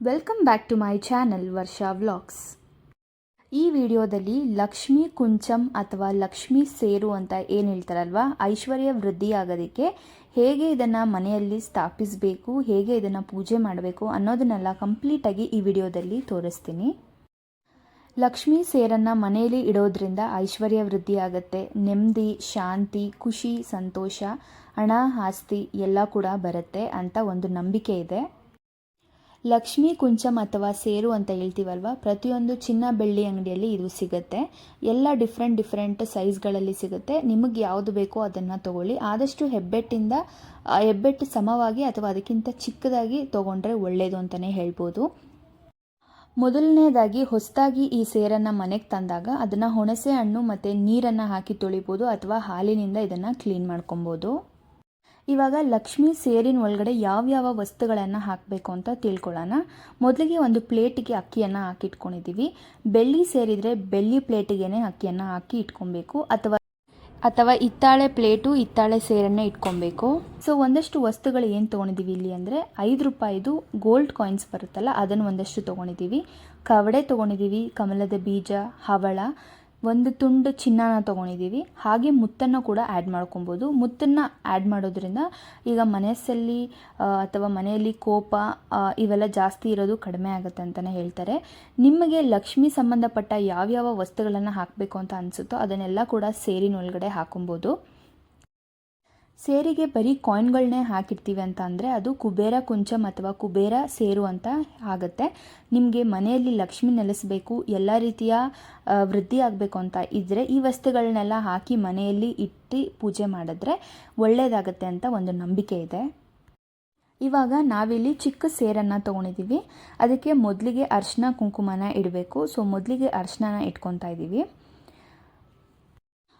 Welcome back to my channel Varsha vlogs ಈ ವಿಡಿಯೋದಲ್ಲಿ ಲಕ್ಷ್ಮಿ ಕುಂಚಂ ಅಥವಾ ಲಕ್ಷ್ಮಿ ಸೇರು ಅಂತ ಏನು ಹೇಳ್ತಾರಲ್ವ? ಐಶ್ವರ್ಯ ವೃದ್ಧಿ ಆಗೋದಕ್ಕೆ ಹೇಗೆ ಇದನ್ನು ಮನೆಯಲ್ಲಿ ಸ್ಥಾಪಿಸಬೇಕು, ಹೇಗೆ ಇದನ್ನು ಪೂಜೆ ಮಾಡಬೇಕು ಅನ್ನೋದನ್ನೆಲ್ಲ ಕಂಪ್ಲೀಟಾಗಿ ಈ ವಿಡಿಯೋದಲ್ಲಿ ತೋರಿಸ್ತೀನಿ. ಲಕ್ಷ್ಮಿ ಸೇರನ್ನು ಮನೆಯಲ್ಲಿ ಇಡೋದ್ರಿಂದ ಐಶ್ವರ್ಯ ವೃದ್ಧಿ ಆಗುತ್ತೆ. ನೆಮ್ಮದಿ, ಶಾಂತಿ, ಖುಷಿ, ಸಂತೋಷ, ಹಣ, ಆಸ್ತಿ ಎಲ್ಲ ಕೂಡ ಬರುತ್ತೆ ಅಂತ ಒಂದು ನಂಬಿಕೆ ಇದೆ. ಲಕ್ಷ್ಮೀ ಕುಂಚಮ್ ಅಥವಾ ಸೇರು ಅಂತ ಹೇಳ್ತೀವಲ್ವ? ಪ್ರತಿಯೊಂದು ಚಿನ್ನ ಬೆಳ್ಳಿ ಅಂಗಡಿಯಲ್ಲಿ ಇದು ಸಿಗುತ್ತೆ. ಎಲ್ಲ ಡಿಫ್ರೆಂಟ್ ಡಿಫ್ರೆಂಟ್ ಸೈಜ್ಗಳಲ್ಲಿ ಸಿಗುತ್ತೆ. ನಿಮಗೆ ಯಾವುದು ಬೇಕೋ ಅದನ್ನು ತಗೊಳ್ಳಿ. ಆದಷ್ಟು ಹೆಬ್ಬೆಟ್ಟಿಂದ ಹೆಬ್ಬೆಟ್ಟು ಸಮವಾಗಿ ಅಥವಾ ಅದಕ್ಕಿಂತ ಚಿಕ್ಕದಾಗಿ ತೊಗೊಂಡ್ರೆ ಒಳ್ಳೆಯದು ಅಂತಲೇ ಹೇಳ್ಬೋದು. ಮೊದಲನೇದಾಗಿ, ಹೊಸದಾಗಿ ಈ ಸೇರನ್ನು ಮನೆಗೆ ತಂದಾಗ ಅದನ್ನು ಹುಣಸೆ ಹಣ್ಣು ಮತ್ತು ನೀರನ್ನು ಹಾಕಿ ತೊಳಿಬೋದು ಅಥವಾ ಹಾಲಿನಿಂದ ಇದನ್ನು ಕ್ಲೀನ್ ಮಾಡ್ಕೊಬೋದು. ಇವಾಗ ಲಕ್ಷ್ಮಿ ಸೇರಿನ ಒಳಗಡೆ ಯಾವ್ಯಾವ ವಸ್ತುಗಳನ್ನು ಹಾಕಬೇಕು ಅಂತ ತಿಳ್ಕೊಳ್ಳೋಣ. ಮೊದಲಿಗೆ ಒಂದು ಪ್ಲೇಟಿಗೆ ಅಕ್ಕಿಯನ್ನು ಹಾಕಿ ಇಟ್ಕೊಂಡಿದ್ದೀವಿ ಬೆಳ್ಳಿ ಸೇರಿದರೆ ಬೆಳ್ಳಿ ಪ್ಲೇಟಿಗೆನೆ ಅಕ್ಕಿಯನ್ನು ಹಾಕಿ ಇಟ್ಕೊಬೇಕು. ಅಥವಾ ಅಥವಾ ಹಿತ್ತಾಳೆ ಪ್ಲೇಟು, ಹಿತ್ತಾಳೆ ಸೇರನ್ನೇ ಇಟ್ಕೊಬೇಕು. ಸೊ, ಒಂದಷ್ಟು ವಸ್ತುಗಳು ಏನು ತೊಗೊಂಡಿದ್ದೀವಿ ಇಲ್ಲಿ ಅಂದರೆ ಐದು ರೂಪಾಯಿದು ಗೋಲ್ಡ್ ಕಾಯಿನ್ಸ್ ಬರುತ್ತಲ್ಲ, ಅದನ್ನು ಒಂದಷ್ಟು ತೊಗೊಂಡಿದ್ದೀವಿ. ಕವಡೆ ತೊಗೊಂಡಿದ್ದೀವಿ, ಕಮಲದ ಬೀಜ, ಹವಳ ಒಂದು ತುಂಡು ಚಿನ್ನನ ತೊಗೊಂಡಿದ್ದೀವಿ. ಹಾಗೆ ಮುತ್ತನ್ನು ಕೂಡ ಆ್ಯಡ್ ಮಾಡ್ಕೊಬೋದು. ಮುತ್ತನ್ನು ಆ್ಯಡ್ ಮಾಡೋದ್ರಿಂದ ಈಗ ಮನಸ್ಸಲ್ಲಿ ಅಥವಾ ಮನೆಯಲ್ಲಿ ಕೋಪ ಇವೆಲ್ಲ ಜಾಸ್ತಿ ಇರೋದು ಕಡಿಮೆ ಆಗುತ್ತೆ ಅಂತಲೇ ಹೇಳ್ತಾರೆ. ನಿಮಗೆ ಲಕ್ಷ್ಮಿ ಸಂಬಂಧಪಟ್ಟ ಯಾವ್ಯಾವ ವಸ್ತುಗಳನ್ನು ಹಾಕಬೇಕು ಅಂತ ಅನಿಸುತ್ತೋ ಅದನ್ನೆಲ್ಲ ಕೂಡ ಸೇರಿನ ಒಳಗಡೆ ಹಾಕೊಬೋದು. ಸೇರಿಗೆ ಬರೀ ಕಾಯಿನ್ಗಳನ್ನೇ ಹಾಕಿರ್ತೀವಿ ಅಂತ ಅಂದರೆ ಅದು ಕುಬೇರ ಕುಂಚಮ್ ಅಥವಾ ಕುಬೇರ ಸೇರು ಅಂತ ಆಗುತ್ತೆ. ನಿಮಗೆ ಮನೆಯಲ್ಲಿ ಲಕ್ಷ್ಮಿ ನೆಲೆಸಬೇಕು, ಎಲ್ಲ ರೀತಿಯ ವೃದ್ಧಿ ಆಗಬೇಕು ಅಂತ ಇದ್ದರೆ ಈ ವಸ್ತುಗಳನ್ನೆಲ್ಲ ಹಾಕಿ ಮನೆಯಲ್ಲಿ ಇಟ್ಟು ಪೂಜೆ ಮಾಡಿದ್ರೆ ಒಳ್ಳೆಯದಾಗತ್ತೆ ಅಂತ ಒಂದು ನಂಬಿಕೆ ಇದೆ. ಇವಾಗ ನಾವಿಲ್ಲಿ ಚಿಕ್ಕ ಸೇರನ್ನು ತೊಗೊಂಡಿದ್ದೀವಿ ಅದಕ್ಕೆ ಮೊದಲಿಗೆ ಅರಿಶಿನ ಕುಂಕುಮನ ಇಡಬೇಕು. ಸೊ ಮೊದಲಿಗೆ ಅರ್ಶಿನ ಇಟ್ಕೊತಾ ಇದ್ದೀವಿ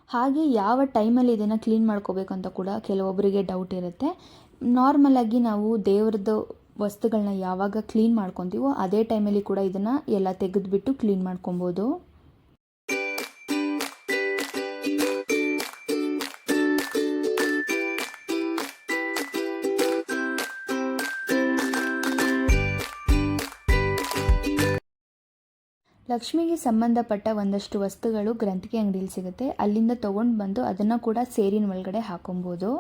ಹಾಗೆ ಯಾವ ಟೈಮಲ್ಲಿ ಇದನ್ನು ಕ್ಲೀನ್ ಮಾಡ್ಕೋಬೇಕು ಅಂತ ಕೂಡ ಕೆಲವೊಬ್ಬರಿಗೆ ಡೌಟ್ ಇರುತ್ತೆ. ನಾರ್ಮಲಾಗಿ ನಾವು ದೇವ್ರದ್ದು ವಸ್ತುಗಳನ್ನ ಯಾವಾಗ ಕ್ಲೀನ್ ಮಾಡ್ಕೊತೀವೋ ಅದೇ ಟೈಮಲ್ಲಿ ಕೂಡ ಇದನ್ನು ಎಲ್ಲ ತೆಗೆದುಬಿಟ್ಟು ಕ್ಲೀನ್ ಮಾಡ್ಕೊಬೋದು. ಲಕ್ಷ್ಮಿಗೆ ಸಂಬಂಧಪಟ್ಟ ಒಂದಷ್ಟು ವಸ್ತುಗಳು ಗ್ರಂಥಿಗೆ ಅಂಗಡಿಯಲ್ಲಿ ಸಿಗುತ್ತೆ. ಅಲ್ಲಿಂದ ತೊಗೊಂಡು ಬಂದು ಅದನ್ನು ಕೂಡ ಸೇರಿನ ಒಳಗಡೆ ಹಾಕೊಬೋದು.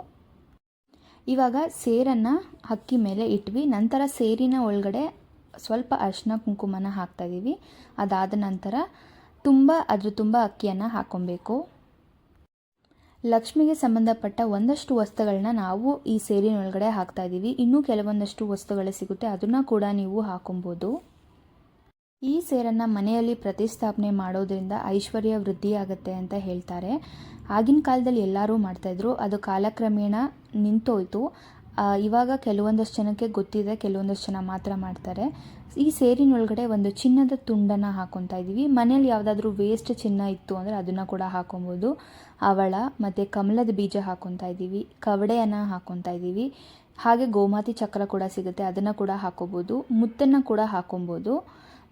ಇವಾಗ ಸೇರನ್ನು ಅಕ್ಕಿ ಮೇಲೆ ಇಟ್ವಿ. ನಂತರ ಸೇರಿನ ಒಳಗಡೆ ಸ್ವಲ್ಪ ಅರಿಶಿನ ಕುಂಕುಮನ ಹಾಕ್ತಾಯಿದ್ದೀವಿ ಅದಾದ ನಂತರ ತುಂಬ ಅದ್ರ ತುಂಬ ಅಕ್ಕಿಯನ್ನು ಹಾಕೊಬೇಕು. ಲಕ್ಷ್ಮಿಗೆ ಸಂಬಂಧಪಟ್ಟ ಒಂದಷ್ಟು ವಸ್ತುಗಳನ್ನ ನಾವು ಈ ಸೇರಿನ ಒಳಗಡೆ ಹಾಕ್ತಾ ಇದ್ದೀವಿ ಇನ್ನೂ ಕೆಲವೊಂದಷ್ಟು ವಸ್ತುಗಳು ಸಿಗುತ್ತೆ. ಅದನ್ನು ಕೂಡ ನೀವು ಹಾಕೊಬೋದು. ಈ ಸೇರನ್ನು ಮನೆಯಲ್ಲಿ ಪ್ರತಿಸ್ಥಾಪನೆ ಮಾಡೋದ್ರಿಂದ ಐಶ್ವರ್ಯ ವೃದ್ಧಿಯಾಗುತ್ತೆ ಅಂತ ಹೇಳ್ತಾರೆ. ಆಗಿನ ಕಾಲದಲ್ಲಿ ಎಲ್ಲರೂ ಮಾಡ್ತಾಯಿದ್ರು ಅದು ಕಾಲಕ್ರಮೇಣ ನಿಂತೋಯ್ತು. ಇವಾಗ ಕೆಲವೊಂದಷ್ಟು ಜನಕ್ಕೆ ಗೊತ್ತಿದೆ, ಕೆಲವೊಂದಷ್ಟು ಜನ ಮಾತ್ರ ಮಾಡ್ತಾರೆ. ಈ ಸೇರಿನೊಳಗಡೆ ಒಂದು ಚಿನ್ನದ ತುಂಡನ್ನು ಹಾಕೊತಾ ಇದ್ದೀವಿ ಮನೇಲಿ ಯಾವುದಾದ್ರೂ ವೇಸ್ಟ್ ಚಿನ್ನ ಇತ್ತು ಅಂದರೆ ಅದನ್ನು ಕೂಡ ಹಾಕೊಬೋದು. ಅವಳ ಮತ್ತು ಕಮಲದ ಬೀಜ ಹಾಕೊತಾ ಇದ್ದೀವಿ ಕವಡೆಯನ್ನು ಹಾಕೊತಾ ಇದ್ದೀವಿ ಹಾಗೆ ಗೋಮಾತಿ ಚಕ್ರ ಕೂಡ ಸಿಗುತ್ತೆ. ಅದನ್ನು ಕೂಡ ಹಾಕೋಬೋದು. ಮುತ್ತನ್ನು ಕೂಡ ಹಾಕೊಬೋದು.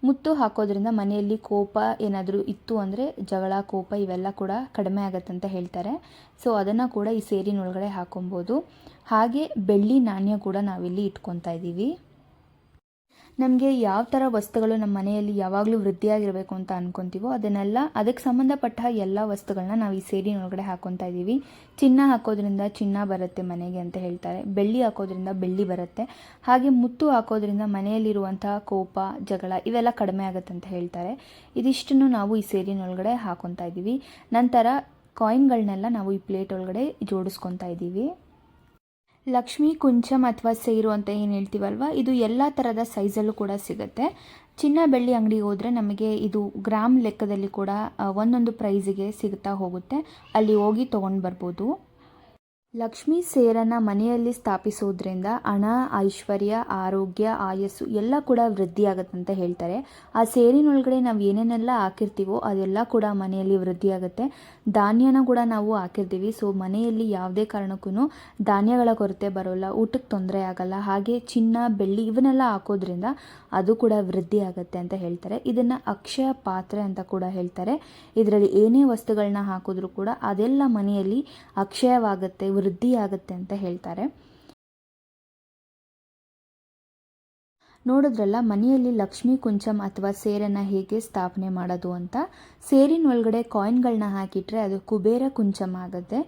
ಮುತ್ತು ಹಾಕೋದ್ರಿಂದ ಮನೆಯಲ್ಲಿ ಕೋಪ ಏನಾದರೂ ಇತ್ತು ಅಂದರೆ ಜಗಳ, ಕೋಪ ಇವೆಲ್ಲ ಕೂಡ ಕಡಿಮೆ ಆಗುತ್ತೆ ಅಂತ ಹೇಳ್ತಾರೆ. ಸೊ ಅದನ್ನು ಕೂಡ ಈ ಸೇರಿನೊಳಗಡೆ ಹಾಕೊಬೋದು. ಹಾಗೆ ಬೆಳ್ಳಿ ನಾಣ್ಯ ಕೂಡ ನಾವಿಲ್ಲಿ ಇಟ್ಕೊತಾ ಇದ್ದೀವಿ. ನಮಗೆ ಯಾವ ಥರ ವಸ್ತುಗಳು ನಮ್ಮ ಮನೆಯಲ್ಲಿ ಯಾವಾಗಲೂ ವೃದ್ಧಿಯಾಗಿರಬೇಕು ಅಂತ ಅಂದ್ಕೊತೀವೋ ಅದನ್ನೆಲ್ಲ, ಅದಕ್ಕೆ ಸಂಬಂಧಪಟ್ಟ ಎಲ್ಲ ವಸ್ತುಗಳನ್ನ ನಾವು ಈ ಸೇರಿನೊಳಗಡೆ ಹಾಕೊತಾ ಇದ್ದೀವಿ ಚಿನ್ನ ಹಾಕೋದ್ರಿಂದ ಚಿನ್ನ ಬರುತ್ತೆ ಮನೆಗೆ ಅಂತ ಹೇಳ್ತಾರೆ. ಬೆಳ್ಳಿ ಹಾಕೋದ್ರಿಂದ ಬೆಳ್ಳಿ ಬರುತ್ತೆ. ಹಾಗೆ ಮುತ್ತು ಹಾಕೋದ್ರಿಂದ ಮನೆಯಲ್ಲಿರುವಂತಹ ಕೋಪ, ಜಗಳ ಇವೆಲ್ಲ ಕಡಿಮೆ ಆಗುತ್ತೆ ಅಂತ ಹೇಳ್ತಾರೆ. ಇದಿಷ್ಟನ್ನು ನಾವು ಈ ಸೇರಿನೊಳಗಡೆ ಹಾಕೊತಾ ಇದ್ದೀವಿ ನಂತರ ಕಾಯಿನ್ಗಳನ್ನೆಲ್ಲ ನಾವು ಈ ಪ್ಲೇಟ್ ಒಳಗಡೆ ಜೋಡಿಸ್ಕೊತಾ ಇದ್ದೀವಿ ಲಕ್ಷ್ಮಿ, ಕುಂಚಮ್ ಅಥವಾ ಸೇರು ಅಂತ ಏನು ಹೇಳ್ತೀವಲ್ವ? ಇದು ಎಲ್ಲ ಥರದ ಸೈಜಲ್ಲೂ ಕೂಡ ಸಿಗುತ್ತೆ. ಚಿನ್ನ ಬೆಳ್ಳಿ ಅಂಗಡಿಗೆ ಹೋದರೆ ನಮಗೆ ಇದು ಗ್ರಾಮ್ ಲೆಕ್ಕದಲ್ಲಿ ಕೂಡ ಒಂದೊಂದು ಪ್ರೈಸಿಗೆ ಸಿಗ್ತಾ ಹೋಗುತ್ತೆ. ಅಲ್ಲಿ ಹೋಗಿ ತೊಗೊಂಡು ಬರ್ಬೋದು. ಲಕ್ಷ್ಮಿ ಸೇರನ್ನು ಮನೆಯಲ್ಲಿ ಸ್ಥಾಪಿಸೋದ್ರಿಂದ ಹಣ, ಐಶ್ವರ್ಯ, ಆರೋಗ್ಯ, ಆಯಸ್ಸು ಎಲ್ಲ ಕೂಡ ವೃದ್ಧಿಯಾಗುತ್ತೆ ಅಂತ ಹೇಳ್ತಾರೆ. ಆ ಸೇರಿನೊಳಗಡೆ ನಾವು ಏನೇನೆಲ್ಲ ಹಾಕಿರ್ತೀವೋ ಅದೆಲ್ಲ ಕೂಡ ಮನೆಯಲ್ಲಿ ವೃದ್ಧಿಯಾಗುತ್ತೆ ಧಾನ್ಯನ ಕೂಡ ನಾವು ಹಾಕಿರ್ತೀವಿ. ಸೊ ಮನೆಯಲ್ಲಿ ಯಾವುದೇ ಕಾರಣಕ್ಕೂ ಧಾನ್ಯಗಳ ಕೊರತೆ ಬರೋಲ್ಲ ಊಟಕ್ಕೆ ತೊಂದರೆ ಆಗಲ್ಲ. ಹಾಗೆ ಚಿನ್ನ, ಬೆಳ್ಳಿ ಇವನ್ನೆಲ್ಲ ಹಾಕೋದ್ರಿಂದ ಅದು ಕೂಡ ವೃದ್ಧಿ ಆಗುತ್ತೆ ಅಂತ ಹೇಳ್ತಾರೆ. ಇದನ್ನು ಅಕ್ಷಯ ಪಾತ್ರೆ ಅಂತ ಕೂಡ ಹೇಳ್ತಾರೆ. ಇದರಲ್ಲಿ ಏನೇ ವಸ್ತುಗಳನ್ನ ಹಾಕಿದ್ರೂ ಕೂಡ ಅದೆಲ್ಲ ಮನೆಯಲ್ಲಿ ಅಕ್ಷಯವಾಗುತ್ತೆ ವೃದ್ಧಿ ಆಗುತ್ತೆ ಅಂತ ಹೇಳ್ತಾರೆ. ನೋಡಿದ್ರಲ್ಲ, ಮನೆಯಲ್ಲಿ ಲಕ್ಷ್ಮಿ ಕುಂಚಂ ಅಥವಾ ಸೇರನ್ನು ಹೇಗೆ ಸ್ಥಾಪನೆ ಮಾಡೋದು ಅಂತ? ಸೇರಿನ ಒಳಗಡೆ ಕಾಯಿನ್ಗಳನ್ನ ಹಾಕಿಟ್ರೆ ಅದು ಕುಬೇರ ಕುಂಚಂ ಆಗುತ್ತೆ.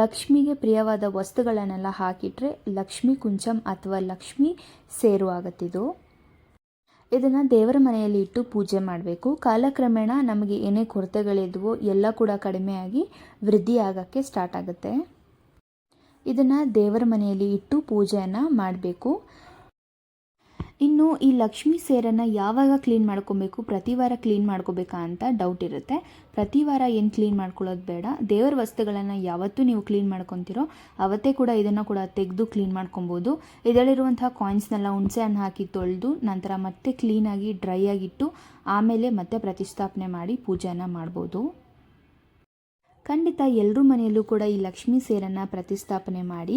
ಲಕ್ಷ್ಮಿಗೆ ಪ್ರಿಯವಾದ ವಸ್ತುಗಳನ್ನೆಲ್ಲ ಹಾಕಿಟ್ರೆ ಲಕ್ಷ್ಮಿ ಕುಂಚಂ ಅಥವಾ ಲಕ್ಷ್ಮಿ ಸೇರು ಆಗುತ್ತಿದು ಇದನ್ನು ದೇವರ ಮನೆಯಲ್ಲಿ ಇಟ್ಟು ಪೂಜೆ ಮಾಡಬೇಕು. ಕಾಲಕ್ರಮೇಣ ನಮಗೆ ಏನೇ ಕೊರತೆಗಳಿದ್ವೋ ಎಲ್ಲ ಕೂಡ ಕಡಿಮೆಯಾಗಿ ವೃದ್ಧಿ ಆಗೋಕ್ಕೆ ಸ್ಟಾರ್ಟ್ ಆಗುತ್ತೆ. ಇದನ್ನು ದೇವರ ಮನೆಯಲ್ಲಿ ಇಟ್ಟು ಪೂಜೆಯನ್ನು ಮಾಡಬೇಕು. ಇನ್ನು ಈ ಲಕ್ಷ್ಮಿ ಸೇರನ್ನು ಯಾವಾಗ ಕ್ಲೀನ್ ಮಾಡ್ಕೊಬೇಕು, ಪ್ರತಿ ವಾರ ಕ್ಲೀನ್ ಮಾಡ್ಕೋಬೇಕಾ ಅಂತ ಡೌಟ್ ಇರುತ್ತೆ. ಪ್ರತಿ ವಾರ ಏನು ಕ್ಲೀನ್ ಮಾಡ್ಕೊಳ್ಳೋದು ಬೇಡ. ದೇವರ ವಸ್ತುಗಳನ್ನು ಯಾವತ್ತೂ ನೀವು ಕ್ಲೀನ್ ಮಾಡ್ಕೊತಿರೋ, ಅವತ್ತೇ ಕೂಡ ಇದನ್ನು ಕೂಡ ತೆಗೆದು ಕ್ಲೀನ್ ಮಾಡ್ಕೊಬೋದು. ಇದರಲ್ಲಿರುವಂತಹ ಕಾಯಿನ್ಸ್ನೆಲ್ಲ ಹುಣಸೆ ಹಣ್ಣು ಹಾಕಿ ತೊಳೆದು, ನಂತರ ಮತ್ತೆ ಕ್ಲೀನಾಗಿ ಡ್ರೈ ಆಗಿಟ್ಟು ಆಮೇಲೆ ಮತ್ತೆ ಪ್ರತಿಷ್ಠಾಪನೆ ಮಾಡಿ ಪೂಜೆಯನ್ನು ಮಾಡ್ಬೋದು. ಖಂಡಿತ ಎಲ್ಲರ ಮನೆಯಲ್ಲೂ ಕೂಡ ಈ ಲಕ್ಷ್ಮೀ ಸೇರನ್ನು ಪ್ರತಿಷ್ಠಾಪನೆ ಮಾಡಿ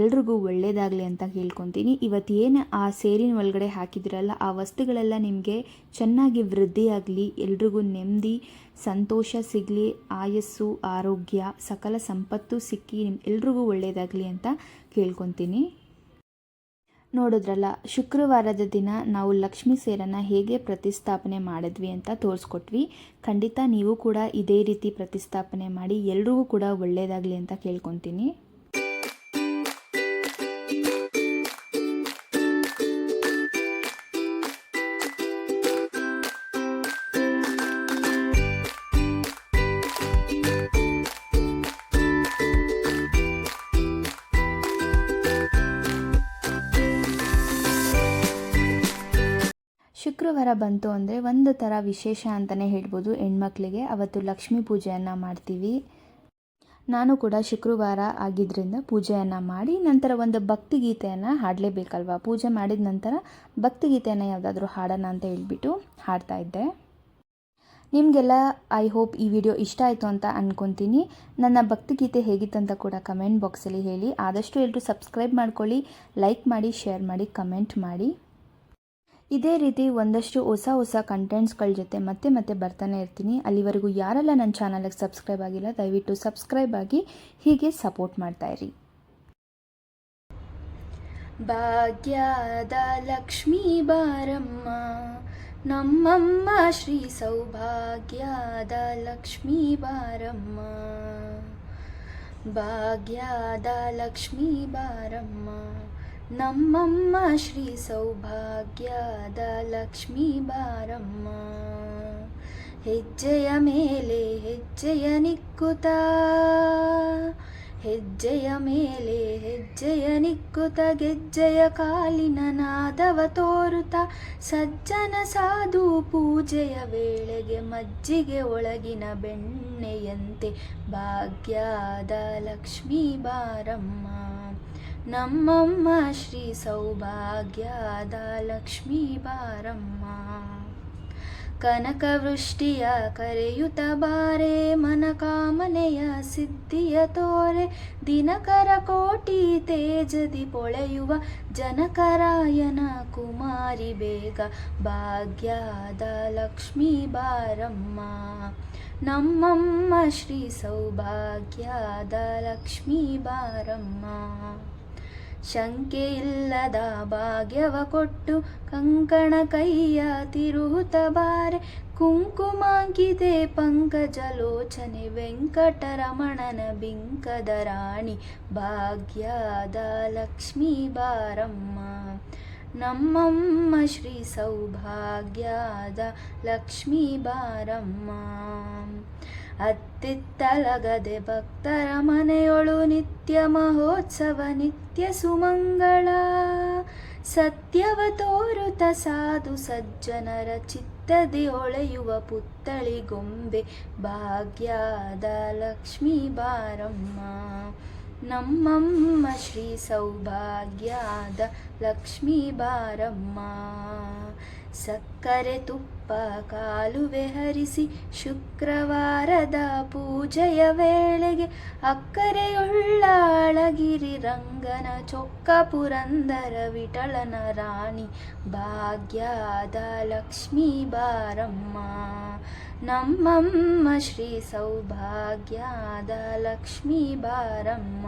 ಎಲ್ರಿಗೂ ಒಳ್ಳೆಯದಾಗಲಿ ಅಂತ ಕೇಳ್ಕೊತೀನಿ ಇವತ್ತು ಏನು ಆ ಸೇರಿನ ಒಳಗಡೆ ಹಾಕಿದ್ರಲ್ಲ, ಆ ವಸ್ತುಗಳೆಲ್ಲ ನಿಮಗೆ ಚೆನ್ನಾಗಿ ವೃದ್ಧಿಯಾಗಲಿ ಎಲ್ರಿಗೂ ನೆಮ್ಮದಿ, ಸಂತೋಷ ಸಿಗಲಿ, ಆಯಸ್ಸು, ಆರೋಗ್ಯ, ಸಕಲ ಸಂಪತ್ತು ಸಿಕ್ಕಿ ನಿಮ್ಮ ಎಲ್ರಿಗೂ ಒಳ್ಳೆಯದಾಗಲಿ ಅಂತ ಕೇಳ್ಕೊತೀನಿ. ನೋಡಿದ್ರಲ್ಲ, ಶುಕ್ರವಾರದ ದಿನ ನಾವು ಲಕ್ಷ್ಮೀ ಸೇರನ್ನು ಹೇಗೆ ಪ್ರತಿಸ್ಥಾಪನೆ ಮಾಡಿದ್ವಿ ಅಂತ ತೋರಿಸ್ಕೊಟ್ವಿ. ಖಂಡಿತ ನೀವು ಕೂಡ ಇದೇ ರೀತಿ ಪ್ರತಿಷ್ಠಾಪನೆ ಮಾಡಿ, ಎಲ್ರಿಗೂ ಕೂಡ ಒಳ್ಳೆಯದಾಗಲಿ ಅಂತ ಕೇಳ್ಕೊತೀನಿ. ಶುಕ್ರವಾರ ಬಂತು ಅಂದರೆ ಒಂದು ಥರ ವಿಶೇಷ ಅಂತಲೇ ಹೇಳ್ಬೋದು ಹೆಣ್ಮಕ್ಳಿಗೆ. ಅವತ್ತು ಲಕ್ಷ್ಮೀ ಪೂಜೆಯನ್ನು ಮಾಡ್ತೀವಿ. ನಾನು ಕೂಡ ಶುಕ್ರವಾರ ಆಗಿದ್ದರಿಂದ ಪೂಜೆಯನ್ನು ಮಾಡಿ ನಂತರ ಒಂದು ಭಕ್ತಿಗೀತೆಯನ್ನು ಹಾಡಲೇಬೇಕಲ್ವ? ಪೂಜೆ ಮಾಡಿದ ನಂತರ ಭಕ್ತಿಗೀತೆಯನ್ನು ಯಾವುದಾದ್ರೂ ಹಾಡೋಣ ಅಂತ ಹೇಳ್ಬಿಟ್ಟು ಹಾಡ್ತಾ ಇದ್ದೆ. ನಿಮಗೆಲ್ಲ ಐ ಹೋಪ್ ಈ ವಿಡಿಯೋ ಇಷ್ಟ ಆಯಿತು ಅಂತ ಅಂದ್ಕೊತೀನಿ ನನ್ನ ಭಕ್ತಿಗೀತೆ ಹೇಗಿತ್ತಂತ ಕೂಡ ಕಮೆಂಟ್ ಬಾಕ್ಸಲ್ಲಿ ಹೇಳಿ. ಆದಷ್ಟು ಎಲ್ಲರೂ ಸಬ್ಸ್ಕ್ರೈಬ್ ಮಾಡ್ಕೊಳ್ಳಿ, ಲೈಕ್ ಮಾಡಿ, ಶೇರ್ ಮಾಡಿ, ಕಮೆಂಟ್ ಮಾಡಿ. ಇದೇ ರೀತಿ ಒಂದಷ್ಟು ಹೊಸ ಹೊಸ ಕಂಟೆಂಟ್ಸ್ಗಳ ಜೊತೆ ಮತ್ತೆ ಮತ್ತೆ ಬರ್ತಾನೆ ಇರ್ತೀನಿ. ಅಲ್ಲಿವರೆಗೂ ಯಾರೆಲ್ಲ ನನ್ನ ಚಾನಲ್ಗೆ ಸಬ್ಸ್ಕ್ರೈಬ್ ಆಗಿಲ್ಲ, ದಯವಿಟ್ಟು ಸಬ್ಸ್ಕ್ರೈಬ್ ಆಗಿ ಹೀಗೆ ಸಪೋರ್ಟ್ ಮಾಡ್ತಾ ಇರಿ. ಭಾಗ್ಯದ ಲಕ್ಷ್ಮೀ ಬಾರಮ್ಮ, ನಮ್ಮಮ್ಮ ಶ್ರೀ ಸೌಭಾಗ್ಯದ ಲಕ್ಷ್ಮೀ ಬಾರಮ್ಮ. ಭಾಗ್ಯದ ಲಕ್ಷ್ಮೀ ಬಾರಮ್ಮ ನಮ್ಮಮ್ಮ ಶ್ರೀ ಸೌಭಾಗ್ಯದ ಲಕ್ಷ್ಮೀ ಬಾರಮ್ಮ. ಹೆಜ್ಜೆಯ ಮೇಲೆ ಹೆಜ್ಜೆಯ ನಿಕ್ಕುತ. ಹೆಜ್ಜೆಯ ಮೇಲೆ ಹೆಜ್ಜೆಯ ನಿಕ್ಕುತ ಗೆಜ್ಜೆಯ ಕಾಲಿನ ನಾದವ ತೋರುತ ಸಜ್ಜನ ಸಾಧು ಪೂಜೆಯ ವೇಳೆಗೆ ಮಜ್ಜಿಗೆ ಒಳಗಿನ ಬೆಣ್ಣೆಯಂತೆ ಭಾಗ್ಯದ ಲಕ್ಷ್ಮೀ ಬಾರಮ್ಮ. ನಮ್ಮಮ್ಮ ಶ್ರೀ ಸೌಭಾಗ್ಯದ ಲಕ್ಷ್ಮೀ ಬಾರಮ್ಮ. ಕನಕವೃಷ್ಟಿಯ ಕರೆಯುತ ಬಾರೆ, ಮನಕಾಮನೆಯ ಸಿದ್ಧಿಯ ತೋರೆ, ದಿನಕರ ಕೋಟಿ ತೇಜದಿ ಪೊಳೆಯುವ ಜನಕರಾಯನ ಕುಮಾರಿ ಬೇಗ, ಭಾಗ್ಯದ ಲಕ್ಷ್ಮೀ ಬಾರಮ್ಮ. ನಮ್ಮಮ್ಮ ಶ್ರೀ ಸೌಭಾಗ್ಯದ ಲಕ್ಷ್ಮೀ ಬಾರಮ್ಮ. ಶಂಕೆ ಇಲ್ಲದ ಭಾಗ್ಯವ ಕೊಟ್ಟು ಕಂಕಣ ಕೈಯ ತಿರುಹುತ ಬಾರೆ. ಕುಂಕುಮಾಂಕಿತೆ ಪಂಕಜಲೋಚನೆ ವೆಂಕಟರಮಣನ ಬಿಂಕದ ರಾಣಿ ಭಾಗ್ಯದ ಲಕ್ಷ್ಮೀ ಬಾರಮ್ಮ. ನಮ್ಮಮ್ಮ ಶ್ರೀ ಸೌಭಾಗ್ಯದ ಲಕ್ಷ್ಮೀ ಬಾರಮ್ಮ. ಅತ್ತಿತ್ತಲಗದೆ ಭಕ್ತರ ಮನೆಯೊಳು ನಿತ್ಯ ಮಹೋತ್ಸವ, ನಿತ್ಯ ಸುಮಂಗಳ. ಸತ್ಯವ ತೋರುತ ಸಾಧು ಸಜ್ಜನರ ಚಿತ್ತದಿ ಹೊಳೆಯುವ ಪುತ್ತಳಿ ಗೊಂಬೆ ಭಾಗ್ಯದ ಲಕ್ಷ್ಮೀ ಬಾರಮ್ಮ. ನಮ್ಮಮ್ಮ ಶ್ರೀ ಸೌಭಾಗ್ಯದ ಲಕ್ಷ್ಮೀ ಬಾರಮ್ಮ. ಸಕ್ಕರೆ ತುಪ್ಪ ಕಾಲುವೆ ಹರಿಸಿ ಶುಕ್ರವಾರದ ಪೂಜೆಯ ವೇಳೆಗೆ ಅಕ್ಕರೆಯುಳ್ಳ ರಂಗನ ಚೊಕ್ಕ ಪುರಂದರ ವಿಠಳನ ರಾಣಿ ಭಾಗ್ಯದ ಲಕ್ಷ್ಮೀ ಬಾರಮ್ಮ ನಮ್ಮಮ್ಮ ಶ್ರೀ ಸೌಭಾಗ್ಯದ ಲಕ್ಷ್ಮೀ ಬಾರಮ್ಮ